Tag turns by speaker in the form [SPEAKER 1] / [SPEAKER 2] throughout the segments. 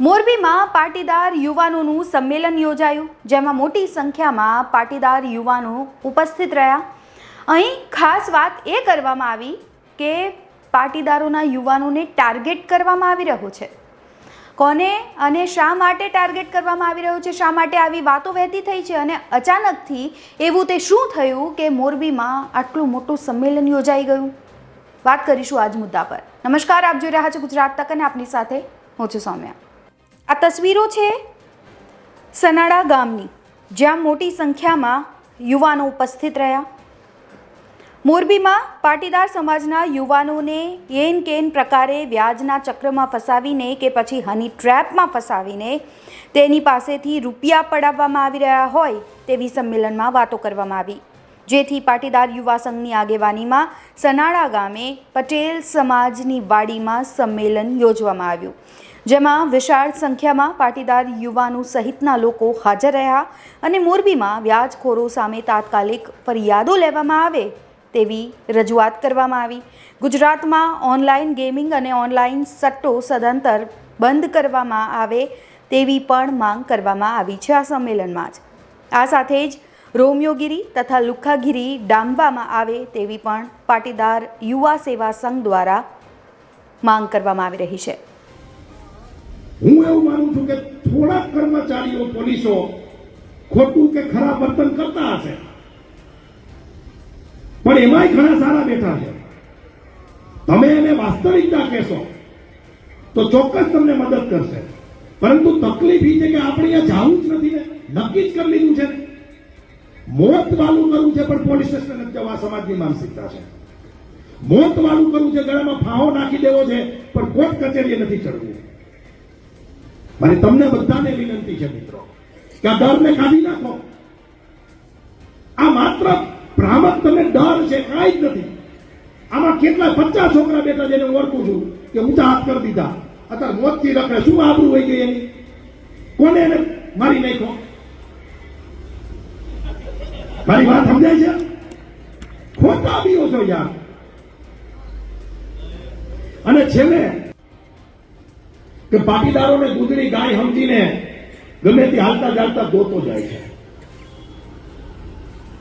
[SPEAKER 1] મોરબીમાં પાટીદાર યુવાનોનું સંમેલન યોજાયું, જેમાં મોટી સંખ્યામાં પાટીદાર યુવાનો ઉપસ્થિત રહ્યા. અહીં ખાસ વાત એ કરવામાં આવી કે પાટીદારોના યુવાનોને ટાર્ગેટ કરવામાં આવી રહ્યો છે. કોને અને શા માટે ટાર્ગેટ કરવામાં આવી રહ્યું છે, શા માટે આવી વાતો વહેતી થઈ છે અને અચાનકથી એવું તે શું થયું કે મોરબીમાં આટલું મોટું સંમેલન યોજાઈ ગયું? વાત કરીશું આજ મુદ્દા પર. નમસ્કાર, આપ જોઈ રહ્યા છો ગુજરાત તક અને આપની સાથે હું છું સૌમ્યા. આ તસવીરો છે સનાડા ગામની, જ્યાં મોટી સંખ્યામાં યુવાનો ઉપસ્થિત રહ્યા. મોરબીમાં પાટીદાર સમાજના યુવાનોને એન કેન પ્રકારે વ્યાજના ચક્રમાં ફસાવીને કે પછી હની ટ્રેપમાં ફસાવીને તેની પાસેથી રૂપિયા પડાવવામાં આવી રહ્યા હોય તેવી સંમેલનમાં વાતો કરવામાં આવી. જેથી પાટીદાર યુવા સંઘની આગેવાનીમાં સનાળા ગામે પટેલ સમાજની વાડીમાં સંમેલન યોજવામાં આવ્યું. જેમાં વિશાળ સંખ્યામાં પાટીદાર યુવાનો સહિતના લોકો હાજર રહ્યા અને મોરબીમાં વ્યાજખોરો સામે તાત્કાલિક ફરિયાદો લેવામાં આવે તેવી રજૂઆત કરવામાં આવી. ગુજરાતમાં ઓનલાઈન ગેમિંગ અને ઓનલાઈન સટ્ટો સદંતર બંધ કરવામાં આવે તેવી પણ માંગ કરવામાં આવી છે આ સંમેલનમાં જ. આ સાથે જ રોમિયોગીરી તથા લુખ્ખાગીરી ડામવામાં આવે તેવી પણ પાટીદાર યુવા સેવા સંઘ દ્વારા માંગ કરવામાં આવી રહી છે.
[SPEAKER 2] હું એવું માનું છું કે થોડાક કર્મચારીઓ, પોલીસો ખોટું કે ખરાબ વર્તન કરતા હશે. પણ એમાંય ઘણા સારા બેઠા છે. તમે એને વાસ્તવિકતા કહેશો તો ચોક્કસ તમને મદદ કરશે. પરંતુ તકલીફ એ છે કે આપણે અહીંયા જવું જ નથી ને. નક્કી જ કરી લીધું છે. મોત વાલું કરવું છે પણ પોલીસ સ્ટેશન જ જવા. સમાજની માનસિકતા છે. મોત વાલું કરવું છે. ગળામાં ફાંહો નાખી દેવો છે, પણ કોર્ટ કચેરીએ નથી ચડવું. મારી તમને બધાને વિનંતી છે મિત્રો કે આ ડરને કાઢી નાખો. આ માત્ર ભ્રામક તમે ડર છે, કાંઈ જ નથી. આમાં કેટલા પચાસ છોકરા બેઠા જેને હું ઓળખું છું કે ઊંચા હાથ કરી દીધા. અત્યારે મોતથી રખડે, શું આબરૂ હોય ગઈ એની? કોને એને મારી નાખ્યો? મારી વાત સમજાય છે? ખોટા બીઓ છો યાર. અને છેલ્લે કે પાટીદારોને દૂધની ગાય સમજીને ગમે તે હાલતા ચાલતા દોતો જાય છે.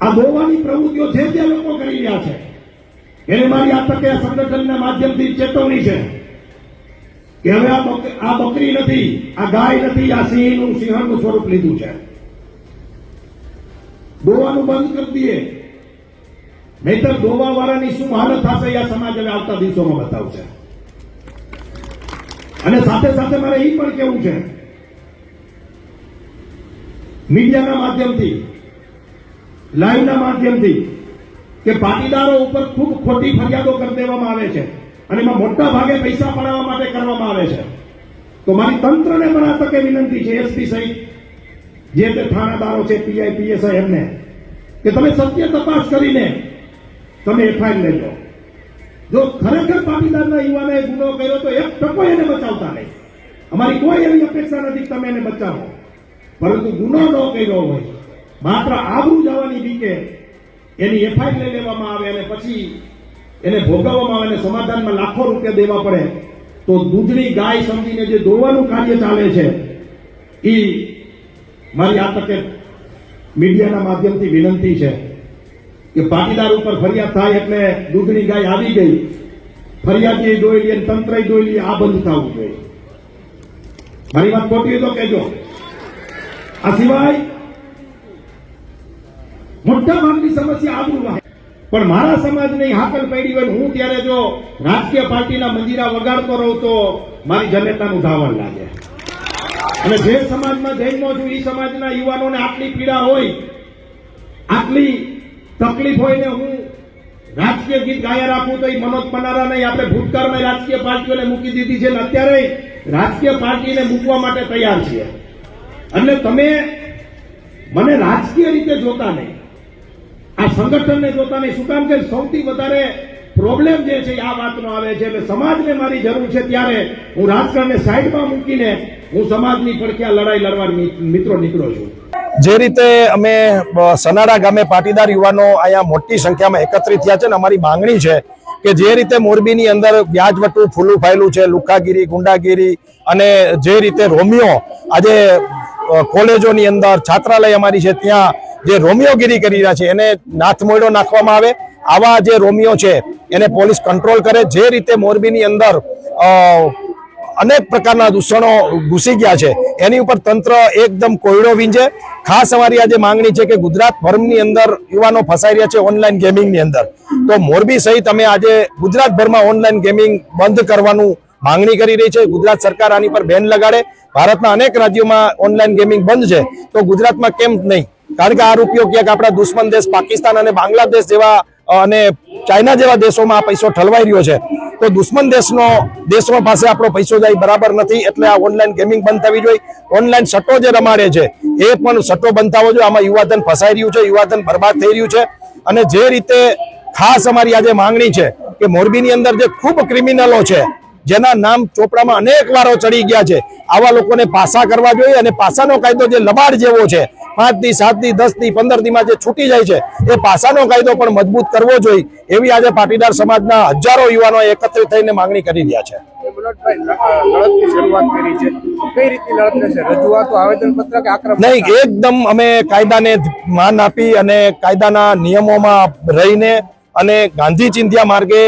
[SPEAKER 2] આ ગોવાની પ્રવૃત્તિઓ જે તે લોકો કરી રહ્યા છે, એને મારી આ તકે સંગઠનના માધ્યમથી ચેતવણી છે કે હવે આ બકરી નથી, આ ગાય નથી, આ સિંહનું સિંહણનું સ્વરૂપ લીધું છે. ગોવાનું બંધ કરી દઈએ. નહીતર ગોવા વાળાની શું હાલત થશે આ સમાજ હવે આવતા દિવસોમાં બતાવશે. અને સાથે સાથે મારે એ પણ કેવું છે? મીડિયાના માધ્યમથી, લાઈવના માધ્યમથી કે પાટીદારો ઉપર ખૂબ ખોટી ફરિયાદો કરી દેવામાં આવે છે અને એમાં મોટા ભાગે પૈસા પડાવવા માટે કરવામાં આવે છે. તો મારી તંત્રને પણ આ તકે વિનંતી છે એસપી સહિત જે તે થાણાદારો છે પીઆઈ પીએસઆઈ એમને, કે તમે સત્ય તપાસ કરીને તમે એફઆઈઆર લેજો જો ખરેખર પાટીદારના યુવાને ગુનો કર્યો તો એક ટકો એને બચાવતા નહીં. અમારી કોઈ એવી અપેક્ષા નથી તમે એને બચાવો. પરંતુ ગુનો ન કર્યો હોય, માત્ર આબરૂ જવાની બીકે એની એફઆઈઆર લઈ લેવામાં આવે અને પછી એને ભોગવવામાં આવે અને સમાધાનમાં લાખો રૂપિયા દેવા પડે, તો દૂધની ગાય સમજીને જે દોવાનું કાર્ય ચાલે છે એ મારી આ તકે મીડિયાના માધ્યમથી વિનંતી છે. કે પાટીદાર ઉપર ફરિયાદ થાય એટલે દૂધની ગાય આવી ગઈ. ફરિયાદી દોઈ લઈએ તંત્ર દોઈ લઈએ આ બંધ થવું જોઈએ. મારી વાત ખોટી તો કહેજો. આ સિવાય મોટા ભાગની સમસ્યા આબરૂ પણ મારા સમાજની હાકલ પડી હોય હું ત્યારે જો રાજકીય પાર્ટીના મંજીરા વગાડતો રહું તો મારી જનતાનું ધાવણ લાગે. અને જે સમાજમાં જન્મો છું એ સમાજના યુવાનોને આટલી પીડા હોય, આટલી તકલીફ હોય ને હું રાજકીય ગીત ગાયા રાખું તો એ મનોજ પનારા નહીં આપણે ભૂતકાળમાં રાજકીય પાર્ટીઓને મૂકી દીધી છે અત્યારે રાજકીય પાર્ટીને મૂકવા માટે તૈયાર છીએ. એટલે તમે મને રાજકીય રીતે જોતા નહીં. આ સંગઠનને જોતા નહીં. શું કામ કે સૌથી વધારે પ્રોબ્લેમ જે છે આ વાતનો આવે છે એટલે સમાજને મારી જરૂર છે ત્યારે હું રાજકારણને સાઈડમાં મૂકીને હું સમાજની પડખે લડાઈ લડવા મિત્રો નીકળો છું.
[SPEAKER 3] જે રીતે અમે સનાડા ગામે પાટીદાર યુવાનો અહીંયા મોટી સંખ્યામાં એકત્રિત થયા છે ને અમારી માંગણી છે
[SPEAKER 2] કે જે રીતે મોરબીની અંદર વ્યાજવટું ફૂલું ફાયલું છે લુખાગીરી ગુંડાગીરી અને જે રીતે રોમિયો આજે કોલેજોની અંદર છાત્રાલય અમારી છે, ત્યાં જે રોમિયોગીરી કરી રહ્યા છે, એને નાથ મોયડો નાખવામાં આવે. આવા જે રોમિયો છે, એને પોલીસ કંટ્રોલ કરે. જે રીતે મોરબીની અંદર અનેક પ્રકારના દૂષણો ઘૂસી ગયા છે. એની ઉપર તંત્ર એકદમ કોયડો વીંજે. ખાસ અમારી આજે માંગણી છે કે ગુજરાત ભરની અંદર યુવાનો ફસાઈ રહ્યા છે ઓનલાઈન ગેમિંગની અંદર. તો મોરબી સહિત અમે આજે ગુજરાતભરમાં ઓનલાઈન ગેમિંગ બંધ કરવાનું માંગણી કરી રહી છે. ગુજરાત સરકાર આની પર બેન લગાડે. ભારતના અનેક રાજ્યોમાં ઓનલાઈન ગેમિંગ બંધ છે. તો ગુજરાતમાં કેમ નહીં? કારણ કે આ રૂપિયો ક્યાંક આપણા દુશ્મન દેશ પાકિસ્તાન અને બાંગ્લાદેશ જેવા અને ચાઇના જેવા દેશોમાં આ પૈસો ઠલવાઈ રહ્યો છે. તો દુશ્મન દેશનો, દેશો પાસે આપણો પૈસો જાય બરાબર નથી, એટલે આ ઓનલાઈન ગેમિંગ બંધ થવી જોઈએ. ઓનલાઈન સટ્ટો જે રમાડે છે, એ પણ સટ્ટો બંધ થવો જોઈએ. આમાં યુવાધન ફસાઈ રહ્યું છે, યુવાધન બરબાદ થઈ રહ્યું છે. અને જે રીતે ખાસ અમારી આજે માંગણી છે કે મોરબીની અંદર જે ખૂબ ક્રિમિનલો છે જેના નામ ચોપડામાં અનેક વારો ચડી ગયા છે. આવા લોકોને પાસા કરવા જોઈએ અને પાસાનો કાયદો જે લબાડ જેવો છે પાંચ દી સાત દી દસ દી પંદર દીમાં જે છૂટી જાય છે એ પાસાનો કાયદો પણ મજબૂત કરવો જોઈએ. એવી આજે પાટીદાર સમાજના હજારો યુવાનો એકત્રિત થઈને માંગણી કરી રહ્યા છે. નહીં એકદમ અમે કાયદાને માન આપી અને કાયદાના નિયમોમાં રહીને અને ગાંધી ચિંધ્યા માર્ગે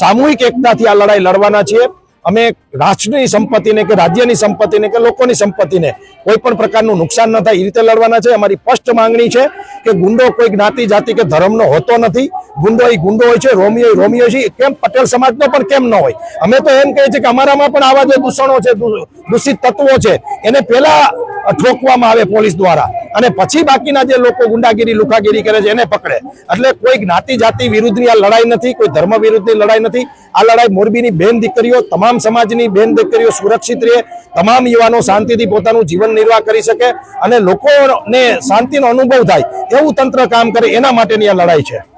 [SPEAKER 2] સામૂહિક એકતાથી આ લડાઈ લડવાના છીએ. અમે રાષ્ટ્રની સંપત્તિને કે રાજ્યની સંપત્તિને કે લોકોની સંપત્તિને કોઈ પણ પ્રકારનું નુકસાન ન થાય, એ રીતે લડવાના છે. અમારી સ્પષ્ટ માંગણી છે કે ગુંડો કોઈ જ્ઞાતિ, જાતિ કે ધર્મનો હોતો નથી. ગુંડો એ ગુંડો હોય છે, રોમિયો રોમિયો છે. કેમ પટેલ સમાજનો પણ કેમ ન હોય? અમે તો એમ કહીએ છીએ કે અમારામાં પણ આવા જે દૂષણો છે દૂષિત તત્વો છે, એને પેલા ઠોકવામાં આવે પોલીસ દ્વારા. અને પછી બાકીના જે લોકો ગુંડાગીરી, લુખાગીરી કરે છે એને પકડે. એટલે કોઈ જ્ઞાતિ, જાતિ વિરુદ્ધની આ લડાઈ નથી, કોઈ ધર્મ વિરુદ્ધની લડાઈ નથી. આ લડાઈ મોરબીની બેન દીકરીઓ, તમામ સમાજની બેન દીકરીઓ સુરક્ષિત રહે. તમામ યુવાનો શાંતિથી પોતાનું જીવન નિર્વાહ કરી શકે. અને લોકોને શાંતિનો અનુભવ થાય. એવું તંત્ર કામ કરે. એના માટેની આ લડાઈ છે.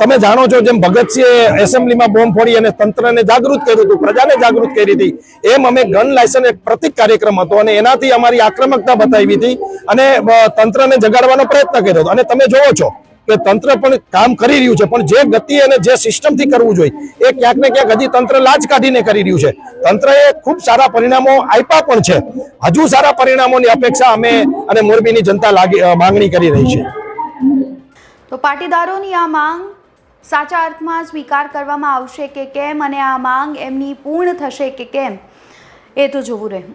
[SPEAKER 2] તમે જાણો છો જેમ ભગતસિંહે એસેમ્બલીમાં બોમ્બ ફોડી અને તંત્રને જાગૃત કર્યું હતું, પ્રજાને જાગૃત કરી હતી, એમ અમે ગન લાયસન્સ એક પ્રતિક કાર્યક્રમ હતો અને એનાથી અમારી આક્રમકતા બતાવી હતી અને તંત્રને જગાડવાનો પ્રયત્ન કર્યો હતો. અને તમે જોવો છો કે તંત્ર પણ કામ કરી રહ્યું છે, પણ જે ગતિ અને જે સિસ્ટમથી કરવું જોઈએ, એ ક્યાંક ને ક્યાંક હજી તંત્ર લાજ કાઢીને કરી રહ્યું છે. તંત્રએ ખૂબ સારા પરિણામો આપ્યા પણ છે. હજુ સારા પરિણામોની અપેક્ષા અમે અને મોરબીની જનતા લાગી માંગણી કરી રહી છે.
[SPEAKER 1] તો પાટીદારોની આ માંગ સાચા અર્થમાં સ્વીકાર કરવામાં આવશે કે કેમ, અને આ માંગ એમની પૂર્ણ થશે કે કેમ, એ તો જોવું રહ્યું